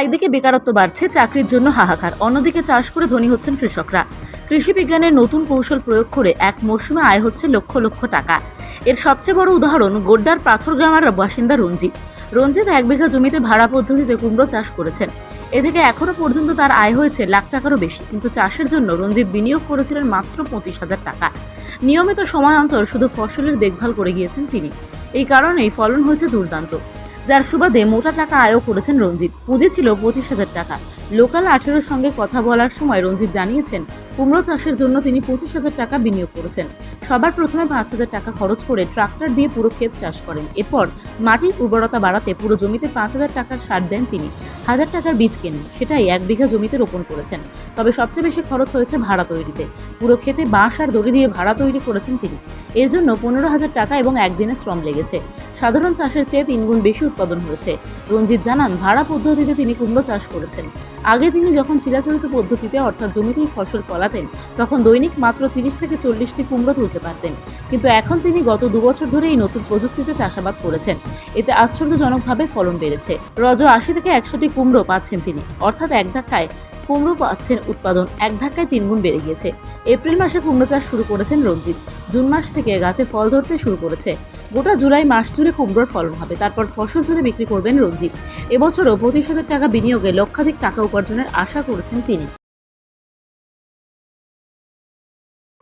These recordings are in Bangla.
একদিকে বেকারত্ব বাড়ছে, চাকরির জন্য হাহাকার। অন্যদিকে চাষ করে ধনী হচ্ছেন কৃষকরা। কৃষি বিজ্ঞানের নতুন কৌশল প্রয়োগ করে এক মরশুমে আয় হচ্ছে লক্ষ লক্ষ টাকা। এর সবচেয়ে বড় উদাহরণ গোড্ডার পাথর গ্রামের বাসিন্দা রঞ্জিত রঞ্জিত এক বিঘা জমিতে ভাড়া পদ্ধতিতে কুমড়ো চাষ করেছেন। এ থেকে এখনও পর্যন্ত তার আয় হয়েছে লাখ টাকারও বেশি, কিন্তু চাষের জন্য রঞ্জিত বিনিয়োগ করেছিলেন মাত্র পঁচিশ হাজার টাকা। নিয়মিত সময় অন্তর শুধু ফসলের দেখভাল করে গিয়েছেন তিনি। এই কারণেই ফলন হয়েছে দুর্দান্ত। যার সুবাদে মোটা টাকা আয়ও করেছেন রঞ্জিত। পুঁজি ছিল পঁচিশ হাজার টাকা। লোকাল আঠেরোর সঙ্গে কথা বলার সময় রঞ্জিত জানিয়েছেন, কুমড়ো চাষের জন্য তিনি পঁচিশ হাজার টাকা বিনিয়োগ করেছেন। সবার প্রথমে পাঁচ হাজার টাকা খরচ করে ট্রাক্টর দিয়ে পুরো ক্ষেত চাষ করেন। এরপর মাটির উর্বরতা বাড়াতে পুরো জমিতে পাঁচ হাজার টাকার সার দেন তিনি। হাজার টাকার বীজ কেনেন, সেটাই এক বিঘা জমিতে রোপণ করেছেন। তবে সবচেয়ে বেশি খরচ হয়েছে ভাড়া তৈরিতে। পুরো ক্ষেতে বাঁশ আর দড়ি দিয়ে ভাড়া তৈরি করেছেন তিনি। এর জন্য পনেরো হাজার টাকা এবং একদিনের শ্রম লেগেছে। সাধারণ চাষের চেয়ে তিনগুণ বেশি উৎপাদন হয়েছে। রঞ্জিত জানান, ভাড়া পদ্ধতিতে তিনি কুমড়ো চাষ করেছেন। আগে তিনি যখন চিরাচরিত পদ্ধতিতে অর্থাৎ জমিতেই ফসল ফলাতেন, তখন দৈনিক মাত্র তিরিশ থেকে চল্লিশটি কুমড়ো তুলতে পারতেন। কিন্তু এখন তিনি গত দুবছর ধরে এই নতুন প্রযুক্তিতে চাষাবাদ করেছেন। এতে আশ্চর্যজনকভাবে ফলন বেড়েছে। রজ আশি থেকে একশোটি কুমড়ো পাচ্ছেন তিনি। অর্থাৎ এক ধাক্কায় কুমড়ো পাচ্ছেন উৎপাদন এক ধাক্কায় তিনগুণ বেড়ে গিয়েছে। এপ্রিল মাসে কুমড়ো চাষ শুরু করেছেন রঞ্জিত। জুন মাস থেকে গাছে ফল ধরতে শুরু করেছে। গোটা জুলাই মাস জুড়ে কুমড়োর ফলন হবে। তারপর ফসল ধরে বিক্রি করবেন রঞ্জিত। এবছরও পঁচিশ হাজার টাকা বিনিয়োগে লক্ষাধিক টাকা উপার্জনের আশা করেছেন তিনি।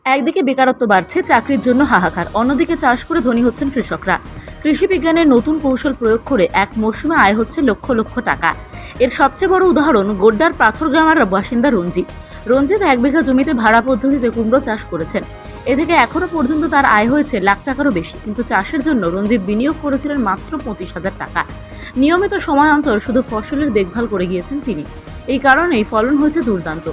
একদিকে বেকারত্ব বাড়ছে, চাকরির জন্য হাহাকার। অন্যদিকে চাষ করে ধনী হচ্ছেন কৃষকরা। কৃষি বিজ্ঞানের নতুন কৌশল প্রয়োগ করে এক মরশুমে আয় হচ্ছে লক্ষ লক্ষ টাকা। এর সবচেয়ে বড় উদাহরণ গোড্ডার পাথর গ্রামের বাসিন্দা রঞ্জিত। রঞ্জিত এক বিঘা জমিতে ভাড়া পদ্ধতিতে কুমড়ো চাষ করেছেন। এ থেকে এখনও পর্যন্ত তার আয় হয়েছে লাখ টাকারও বেশি। কিন্তু চাষের জন্য রঞ্জিত বিনিয়োগ করেছিলেন মাত্র পঁচিশ হাজার টাকা। নিয়মিত সময় অন্তর শুধু ফসলের দেখভাল করে গিয়েছেন তিনি। এই কারণেই ফলন হয়েছে দুর্দান্ত।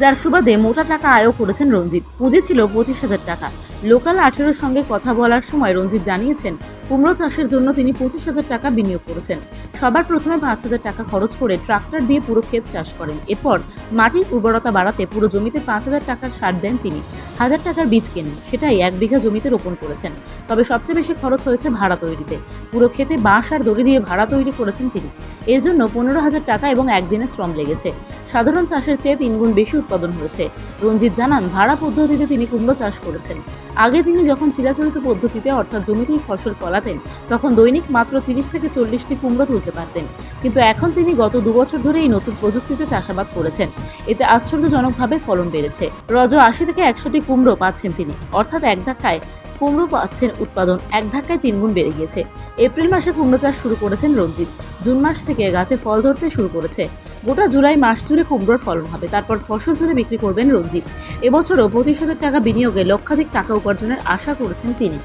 যার সুবাদে মোটা টাকা আয়ও করেছেন রঞ্জিত। পুঁজি ছিল পঁচিশ হাজার টাকা। লোকাল আঠেরোর সঙ্গে কথা বলার সময় রঞ্জিত জানিয়েছেন, কুমড়ো চাষের জন্য তিনি পঁচিশ হাজার টাকা বিনিয়োগ করেছেন। সবার প্রথমে পাঁচ হাজার টাকা খরচ করে ট্রাক্টর দিয়ে পুরো ক্ষেত চাষ করেন। এরপর মাটির উর্বরতা বাড়াতে পুরো জমিতে পাঁচ হাজার টাকার সার দেন তিনি। হাজার টাকার বীজ কেনেন, সেটাই এক বিঘা জমিতে রোপণ করেছেন। তবে সবচেয়ে বেশি খরচ হয়েছে ভাড়া তৈরিতে। পুরো ক্ষেতে বাঁশ আর দড়ি দিয়ে ভাড়া তৈরি করেছেন তিনি। এর জন্য পনেরো হাজার টাকা এবং একদিনের শ্রম লেগেছে। সাধারণ চাষের চেয়ে তিনগুণ বেশি উৎপাদন হয়েছে। রঞ্জিত জানান, ভাড়া পদ্ধতিতে তিনি কুমড়ো চাষ করেছেন। আগে তিনি যখন চিরাচরিত পদ্ধতিতে অর্থাৎ জমিতেই ফসল ফলাতেন, তখন দৈনিক মাত্র তিরিশ থেকে চল্লিশটি কুমড়ো তুলতে পারতেন। কিন্তু এখন তিনি গত দুবছর ধরে এই নতুন প্রযুক্তিতে চাষাবাদ করেছেন। এতে আশ্চর্যজনকভাবে ফলন বেড়েছে। রজ আশি থেকে একশোটি কুমড়ো পাচ্ছেন তিনি। অর্থাৎ এক ধাক্কায় কুমড়ো পাচ্ছেন উৎপাদন এক ধাক্কায় তিনগুণ বেড়ে গিয়েছে। এপ্রিল মাসে কুমড়ো চাষ শুরু করেছেন রঞ্জিত। জুন মাস থেকে গাছে ফল ধরতে শুরু করেছে। গোটা জুলাই মাস জুড়ে কুমড়োর ফলন হবে, তারপর ফসল ধরে বিক্রি করবেন রঞ্জিত। এবছরও পঁচিশ হাজার টাকা বিনিয়োগে লক্ষাধিক টাকা উপার্জনের আশা করেছেন তিনি।